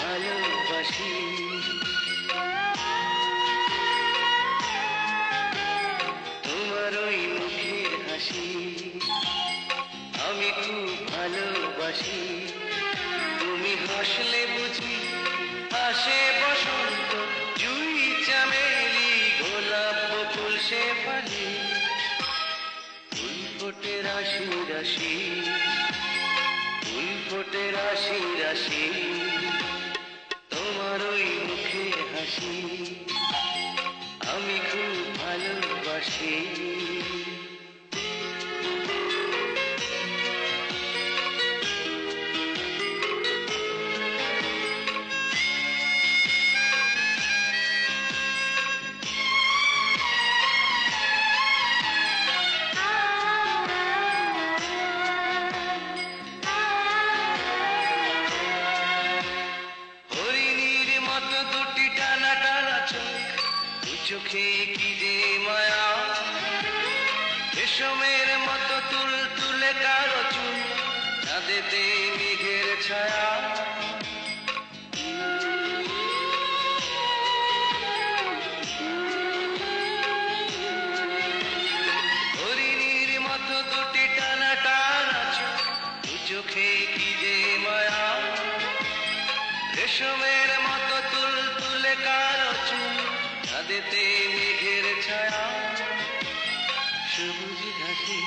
ভালোবাসি। হাসি আমি ভালোবাসি। তুমি বুঝি চামেলি, গোলাপ সে রাশি রাশি, ফুল ফোটে রাশি রাশি। হাসি আমি খুব ভালোবাসি। চোখে কি যে মায়া। রেশমের মতো তুল তুলে কারও চুল, চাঁদেতে মেঘের ছায়া। হরিণীর মতো মতো তুল তুলে চুল চাঁদেতে মেঘের ছায়া। সবুজ ঘাসে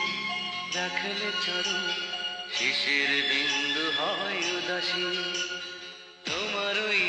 রাখলে চরণ শিশির বিন্দু হয় উদাসী তোমার ওই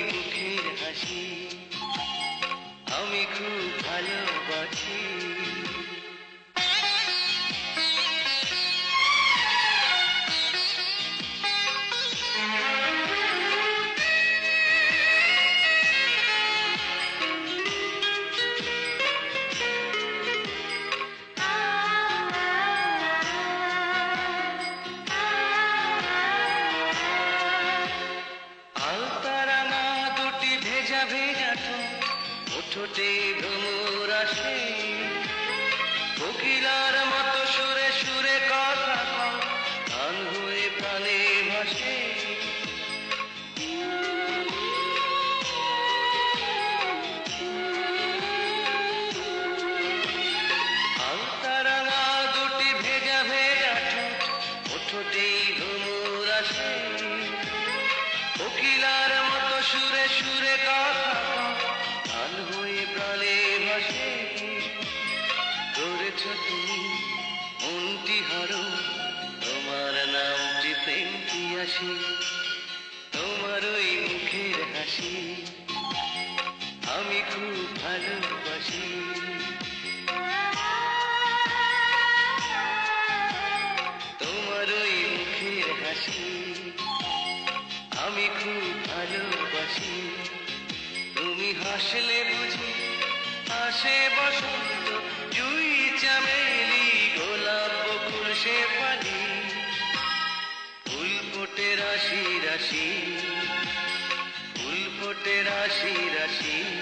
ভেজা ঠোঁট ওঠোটে ভ্রমর আসে। কোকিলার মতো সুরে সুরে কথা হয়ে প্রাণে ভাসে। আলতারাঙা দুটি ভেজা করেছ তুমি মনটি হারো, তোমার নামটি আসি, তোমার ওই মুখের হাসি, আমি খুব ভালোবাসি। তোমার ওই মুখের হাসি, আমি খুব ভালোবাসি। তুমি হাসলে বুঝি হাসে বসন্ত, জুই চামেলি গোলাপ বকুল পালি ফুল ফোটে রাশি রাশি ফুল ফোটে রাশি রাশি।